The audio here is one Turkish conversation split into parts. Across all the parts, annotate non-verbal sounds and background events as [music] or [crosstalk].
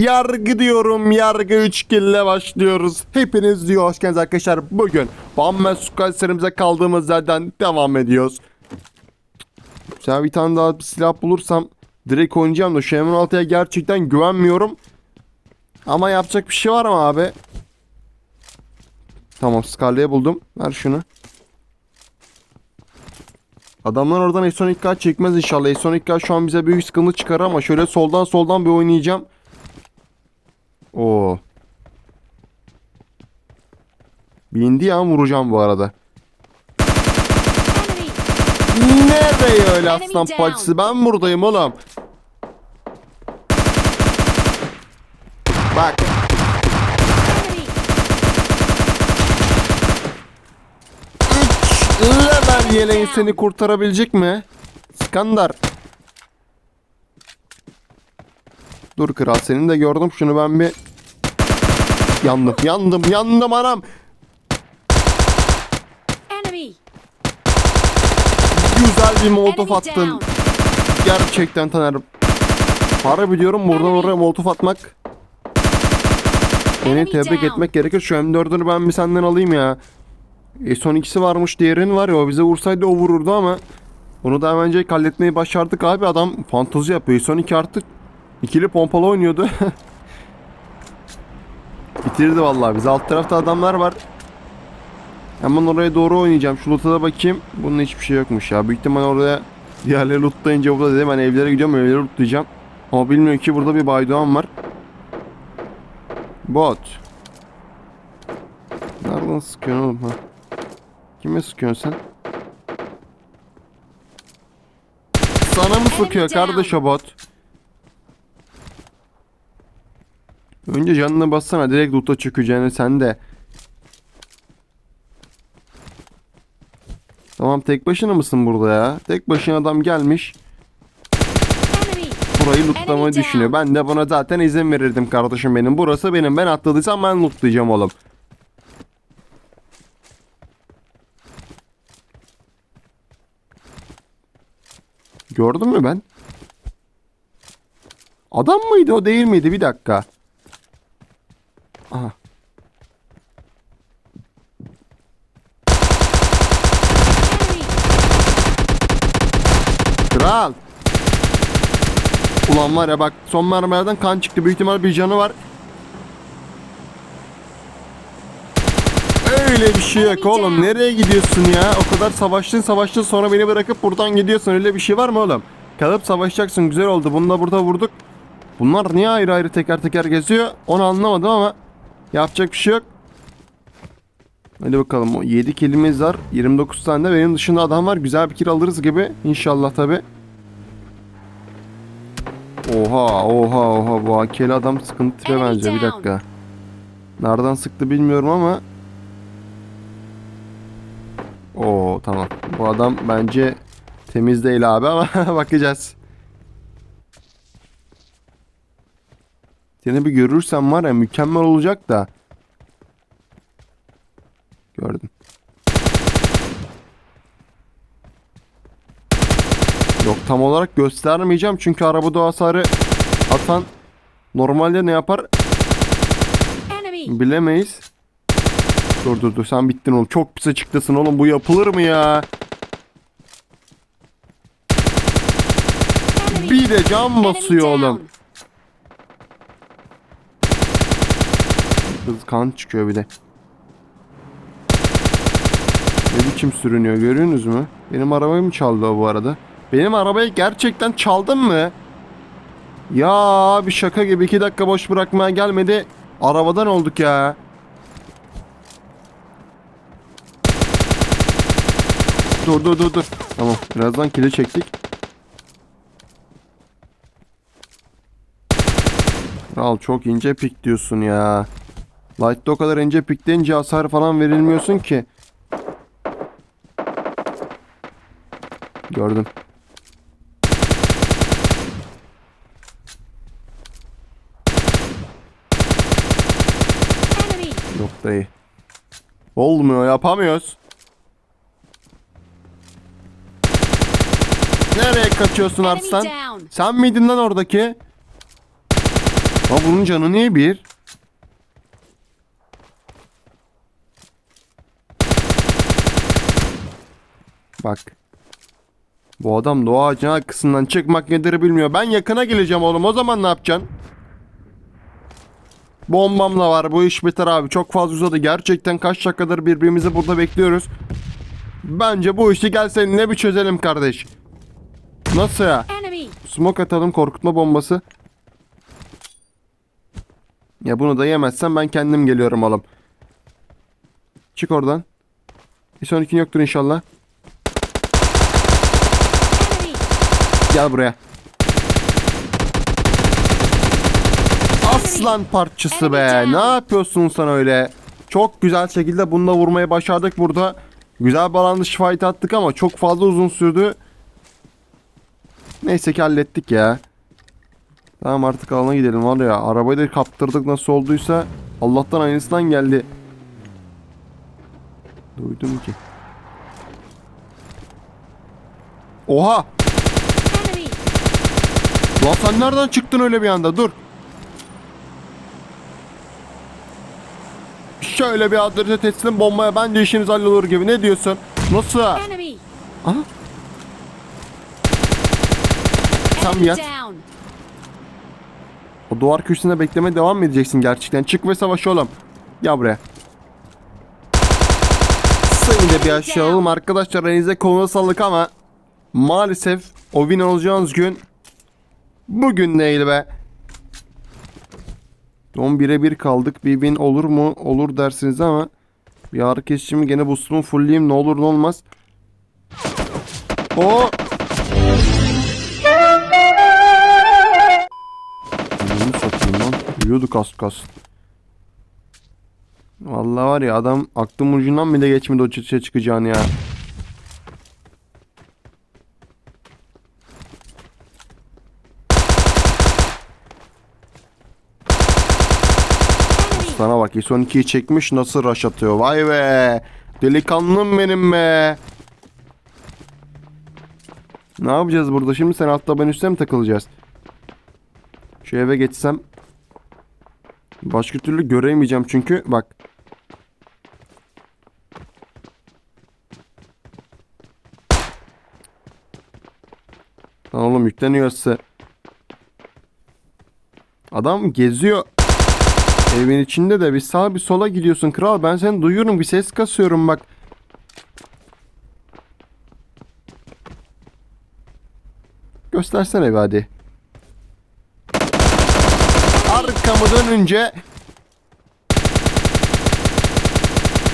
Yargı diyorum yargı 3 kille başlıyoruz. Hepiniz diyor hoş geldiniz arkadaşlar. Bugün Bamben Squad serimize kaldığımız yerden devam ediyoruz. Sen bir tane daha bir silah bulursam direkt oynayacağım da şu M16'ya gerçekten güvenmiyorum. Ama yapacak bir şey var mı abi? Tamam Scarlet'i buldum. Ver şunu. Adamlar oradan S12K çekmez inşallah. S12K şu an bize büyük sıkıntı çıkar ama şöyle soldan soldan bir oynayacağım. Oo. Bindi ya vuracağım bu arada. Nereye öyle aslan parçası? Ben buradayım oğlum. Bak. 3 level yeleğin seni kurtarabilecek mi? Skandar. Dur kral seni de gördüm şunu ben bir yandım yandım yandım anam. Güzel bir molotof down! Gerçekten Taner. Para biliyorum buradan oraya molotof atmak. Enemy tebrik etmek gerekir. Şu M4'ünü ben bir senden alayım ya. E son ikisi varmış diğerinin var ya o bize vursaydı o vururdu ama onu da hemencek halletmeyi başardık abi adam fantazi yapıyor. Son iki artı ikili pompalı oynuyordu. [laughs] Bitirdi vallahi biz alt tarafta adamlar var. Hemen oraya doğru oynayacağım. Şu loot'a da bakayım. Bunun hiçbir şey yokmuş ya. Büyük ihtimal oraya diğerleri lootlayınca burada dedim ben evlere gidiyorum evleri lootlayacağım. Ama bilmiyorum ki burada bir baydoğan var. Bot. Nereden sıkıyorsun oğlum ha? Kime sıkıyorsun sen? Sana mı sıkıyor kardeş o bot? Önce canına bassana direkt loot'a çökeceğini sen de. Tamam tek başına mısın burada ya? Tek başına adam gelmiş. Burayı lootlamayı düşünüyor. Ben de buna zaten izin verirdim kardeşim benim. Burası benim. Ben atladıysam ben lootlayacağım oğlum. Gördün mü ben? Adam mıydı o değil miydi? Bir dakika. Aha. Kral. Ulan var ya bak son mermilerden kan çıktı. Büyük ihtimal bir canı var. Öyle bir şey yok oğlum. Nereye gidiyorsun ya? O kadar savaştın savaştın sonra beni bırakıp buradan gidiyorsun. Öyle bir şey var mı oğlum? Kalıp savaşacaksın. Güzel oldu. Bunu da burada vurduk. Bunlar niye ayrı ayrı teker teker geziyor? Onu anlamadım ama yapacak bir şey yok. Hadi bakalım. O 7 kilimiz var. 29 tane de benim dışında adam var. Güzel bir kill alırız gibi. İnşallah tabi. Oha oha oha bu AK'li adam sıkıntı tipe benziyor. Bir dakika. Nereden sıktı bilmiyorum ama. Oo tamam. Bu adam bence temiz değil abi ama [laughs] bakacağız. Seni bir görürsem var ya mükemmel olacak da. Gördüm. Yok tam olarak göstermeyeceğim çünkü arabada o hasarı atan normalde ne yapar bilemeyiz. Dur dur dur sen bittin oğlum. Çok pis açıktasın oğlum bu yapılır mı ya? Bir de cam basıyor oğlum. Kız kan çıkıyor bir de. Ne biçim sürünüyor görüyorsunuz mu? Benim arabayı mı çaldı o bu arada? Benim arabayı gerçekten çaldın mı? Ya bir şaka gibi iki dakika boş bırakmaya gelmedi. Arabadan olduk ya. Dur dur dur dur. Tamam birazdan kili çektik. Al çok ince pik diyorsun ya. Light'ta o kadar ince pikleyince hasar falan verilmiyorsun ki. Gördüm. Enemy! Yok dayı. Olmuyor yapamıyoruz. Nereye kaçıyorsun Arslan? Sen miydin lan oradaki? Ha bunun canı niye bir? Bak. Bu adam doğa ağacının arkasından çıkmak nedir bilmiyor. Ben yakına geleceğim oğlum. O zaman ne yapacaksın? Bombamla var. Bu iş biter abi. Çok fazla uzadı. Gerçekten kaç dakikadır birbirimizi burada bekliyoruz. Bence bu işi gel seninle bir çözelim kardeş. Nasıl ya? Smoke atalım korkutma bombası. Ya bunu da yemezsem ben kendim geliyorum oğlum. Çık oradan. Bir sonrakin yoktur inşallah. Gel buraya. Aslan parçası be. Ne yapıyorsun sen öyle? Çok güzel şekilde bununla vurmayı başardık burada. Güzel bağlanış fight attık ama çok fazla uzun sürdü. Neyse ki hallettik ya. Tamam artık alana gidelim var ya. Arabayı da kaptırdık nasıl olduysa. Allah'tan aynısından geldi. Duydum ki. Oha! Lan sen nereden çıktın öyle bir anda? Dur. Şöyle bir adrese teslim bombaya bence işiniz hallolur gibi. Ne diyorsun? Nasıl? Aha. Sen bir yat. O duvar köşesinde beklemeye devam mı edeceksin gerçekten? Çık ve savaş oğlum. Gel buraya. Seni de bir aşağı alalım arkadaşlar. Elinize koluna sağlık ama maalesef o win olacağınız gün bugün değil be. 11'e 1 kaldık. Bir win olur mu? Olur dersiniz ama bir ağrı kesicimi gene boost'umu fullleyeyim. Ne olur ne olmaz. O Ananı satayım lan. Uyuyorduk az kas. Vallahi var ya adam aklım ucundan bile geçmedi o çatıya çıkacağını ya. Sana bak son 2'yi çekmiş nasıl rush atıyor. Vay be. Delikanlım benim be. Ne yapacağız burada şimdi sen altta ben üstte mi takılacağız? Şu eve geçsem. Başka türlü göremeyeceğim çünkü bak. Lan oğlum yükleniyorsa. Adam geziyor. Evin içinde de bir sağa bir sola gidiyorsun kral. Ben seni duyuyorum bir ses kasıyorum bak. Göstersene bir hadi. Arkamı dönünce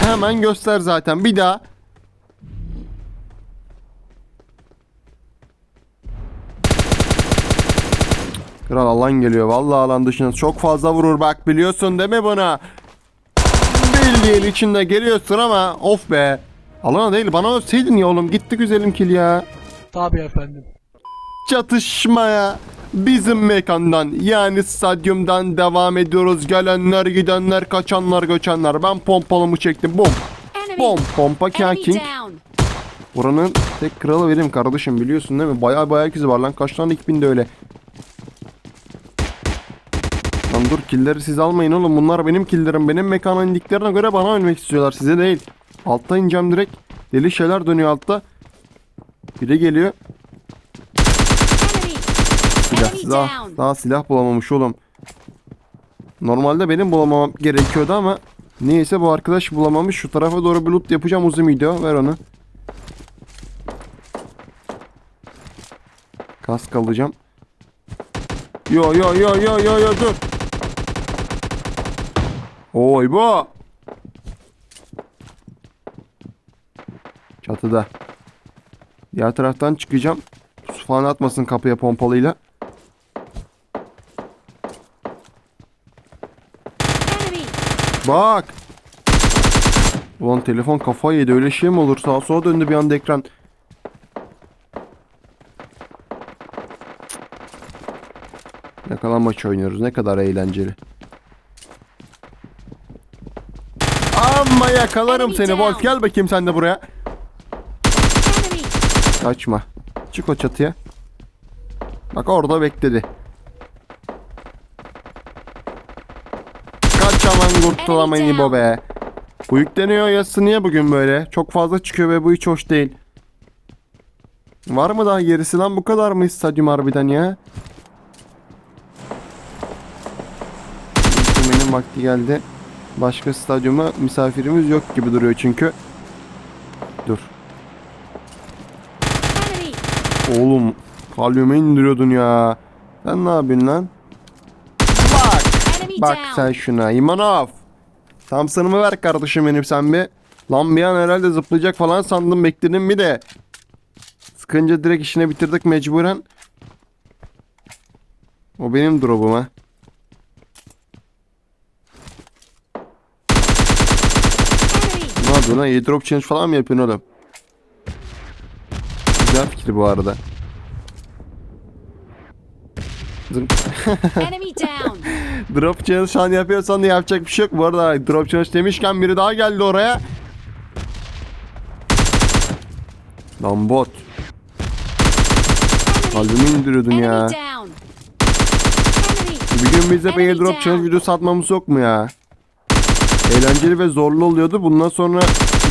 hemen göster zaten. Bir daha. Kral alan geliyor. Vallahi alan dışına çok fazla vurur bak biliyorsun değil mi buna? Bildiğin içinde geliyorsun ama of be. Alana değil bana ölseydin ya oğlum. Gitti güzelim kill ya. Tabii efendim. Çatışmaya bizim mekandan yani stadyumdan devam ediyoruz. Gelenler gidenler kaçanlar göçenler. Ben pompalımı çektim. Enemy! Bom. Pompa Enemy King. down! Buranın tek kralı benim kardeşim biliyorsun değil mi? Baya baya herkesi var lan. Kaç tane ekibin de öyle. Lan dur killeri siz almayın oğlum. Bunlar benim killerim. Benim mekana indiklerine göre bana ölmek istiyorlar. Size değil. Altta ineceğim direkt. Deli şeyler dönüyor altta. Biri geliyor. Silah, silah. Daha silah bulamamış oğlum. Normalde benim bulamamam gerekiyordu ama niyeyse bu arkadaş bulamamış. Şu tarafa doğru bir loot yapacağım uzun video. Ver onu. Kask alacağım. Yo yo yo yo yo yo dur. Oy bu. Çatıda. Diğer taraftan çıkacağım. Su falan atmasın kapıya pompalıyla. Bak. Ulan telefon kafayı yedi öyle şey mi olur? Sağa sola döndü bir anda ekran. Yakalanmaç oynuyoruz. Ne kadar eğlenceli. Amma yakalarım seni. Wolf. Gel bakayım sen de buraya. Kaçma. Çık o çatıya. Bak orada bekledi. aman kurtulamayın İbo be. Bu yükleniyor yazısı niye bugün böyle? Çok fazla çıkıyor ve bu hiç hoş değil. Var mı daha gerisi lan bu kadar mı stadyum harbiden ya? Benim vakti geldi. Başka stadyuma misafirimiz yok gibi duruyor çünkü. Dur. Oğlum kalbime indiriyordun ya. Sen ne yapıyorsun lan? Bak. Bak sen şuna. İmanov. Thompson'ımı ver kardeşim benim sen bir. Lan bir an herhalde zıplayacak falan sandım bekledim bir de. Sıkınca direkt işini bitirdik mecburen. O benim drop'um ha. Enemy! Ne yapıyorsun lan? Airdrop change falan mı yapıyorsun oğlum? Güzel fikir bu arada. [laughs] Drop challenge şu an yapıyorsan da yapacak bir şey yok. Bu arada drop challenge demişken biri daha geldi oraya. Lan bot. Kalbimi indiriyordun ya. Bir gün biz de Enemy airdrop challenge videosu atmamız yok mu ya? Eğlenceli ve zorlu oluyordu. Bundan sonra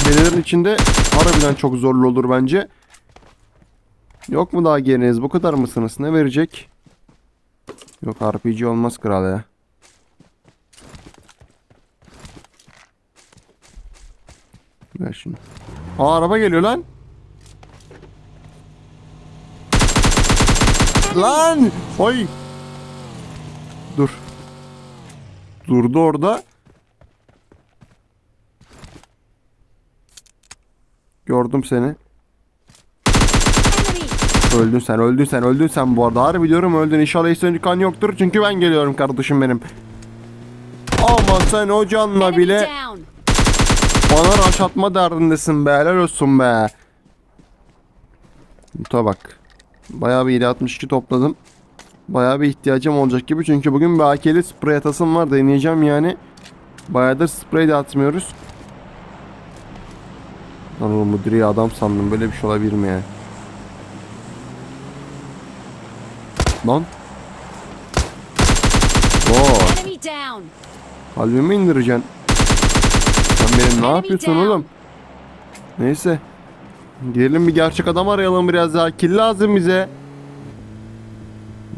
belirlerin içinde harbiden çok zorlu olur bence. Yok mu daha geriniz? Bu kadar mısınız? Ne verecek? Yok RPG olmaz kral ya. Ver şunu. Aa araba geliyor lan. Lan! Oy! Dur. Durdu orada. Gördüm seni. Öldün sen, öldün sen, öldün sen bu arada. Harbi diyorum öldün. İnşallah hiç kan yoktur. Çünkü ben geliyorum kardeşim benim. Ama sen o canla bile bana raş atma derdindesin be. Helal olsun be. Muta bak. Bayağı bir 762 topladım. Bayağı bir ihtiyacım olacak gibi. Çünkü bugün bir AK'li sprey atasım var. Deneyeceğim yani. Bayağıdır sprey de atmıyoruz. Lan bu direği adam sandım. Böyle bir şey olabilir mi ya? Lan. Oo, kalbimi indireceksin. Sen benim ne yapıyorsun oğlum? Neyse. Gidelim bir gerçek adam arayalım biraz daha. Kill lazım bize.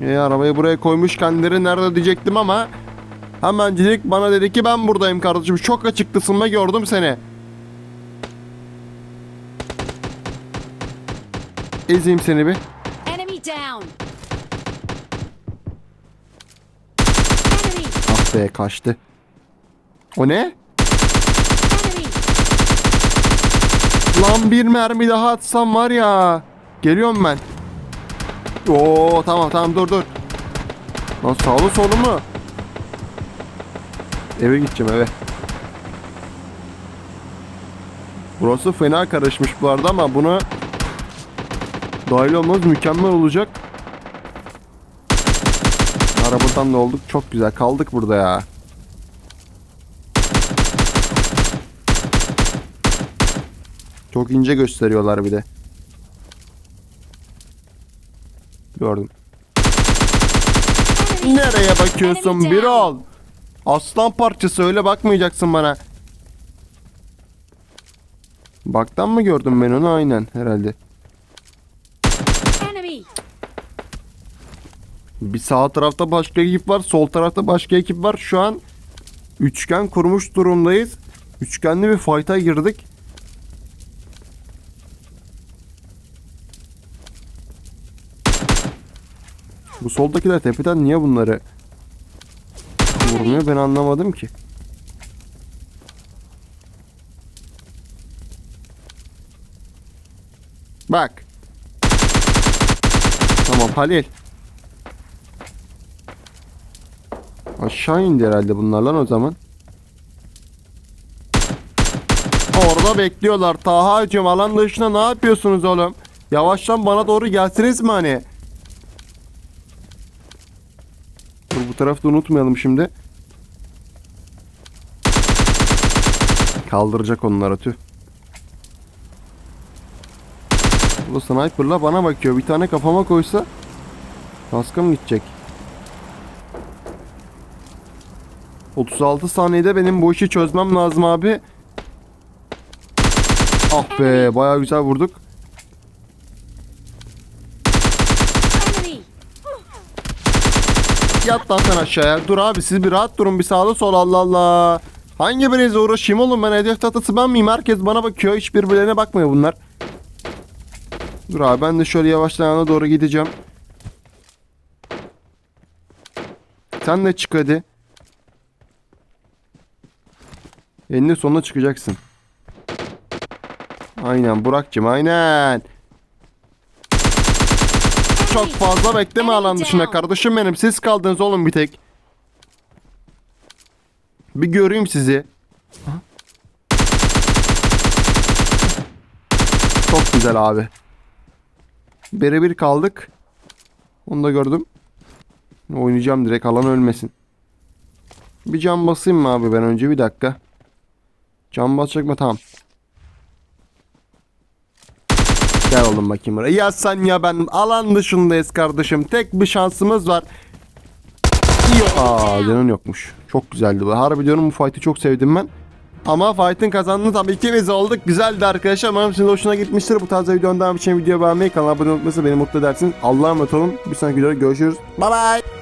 E, arabayı buraya koymuş kendileri nerede diyecektim ama hemencilik bana dedi ki ben buradayım kardeşim. Çok açıklısın ve gördüm seni. Ezeyim seni bir. Ah be kaçtı. O ne? Lan bir mermi daha atsam var ya. Geliyorum ben. Oo tamam tamam dur dur. Lan sağlı solu mu? Eve gideceğim eve. Burası fena karışmış bu arada ama buna dahil olmamız mükemmel olacak. Arabadan da olduk çok güzel kaldık burada ya. Çok ince gösteriyorlar bir de. Gördüm. Nereye bakıyorsun bir ol. Aslan parçası öyle bakmayacaksın bana. Baktan mı gördüm ben onu aynen herhalde. Bir sağ tarafta başka ekip var, sol tarafta başka ekip var. Şu an üçgen kurmuş durumdayız. Üçgenli bir fight'a girdik. Bu soldakiler tepeden niye bunları vurmuyor ben anlamadım ki. Bak. Tamam Halil. Aşağı indi herhalde bunlar lan o zaman. Orada bekliyorlar. Taha'cığım alan dışına ne yapıyorsunuz oğlum? Yavaştan bana doğru gelsiniz mi hani? Dur bu tarafta unutmayalım şimdi. Kaldıracak onları tüh. Bu sniperla bana bakıyor. Bir tane kafama koysa kaskım gidecek. 36 saniyede benim bu işi çözmem lazım abi. Ah be bayağı güzel vurduk. Yat lan sen aşağıya. Dur abi siz bir rahat durun bir sağda sol Allah Allah. Hangi birinizle uğraşayım oğlum ben hedef tatlısı ben miyim? Herkes bana bakıyor hiç birbirlerine bakmıyor bunlar. Dur abi ben de şöyle yavaştan yana doğru gideceğim. Sen de çık hadi. Eninde sonuna çıkacaksın. Aynen Burak'cığım aynen. Çok fazla bekleme alan dışında kardeşim benim. Siz kaldınız oğlum bir tek. Bir göreyim sizi. Çok güzel abi. Birebir kaldık. Onu da gördüm. Oynayacağım direkt alan ölmesin. Bir cam basayım mı abi ben önce bir dakika. Cam basacak mı? Tamam. Gel oğlum bakayım buraya. Ya sen ya ben alan dışındayız kardeşim. Tek bir şansımız var. Aa canın yokmuş. Çok güzeldi bu. Harbi diyorum bu fight'ı çok sevdim ben. Ama fight'ın kazandığını tabii ikimiz olduk. Güzeldi arkadaşlar. Umarım sizin hoşuna gitmiştir. Bu tarz videodan devam için video beğenmeyi, kanala abone olmayı beni mutlu edersiniz. Allah'a emanet olun. Bir sonraki videoda görüşürüz. Bye bye.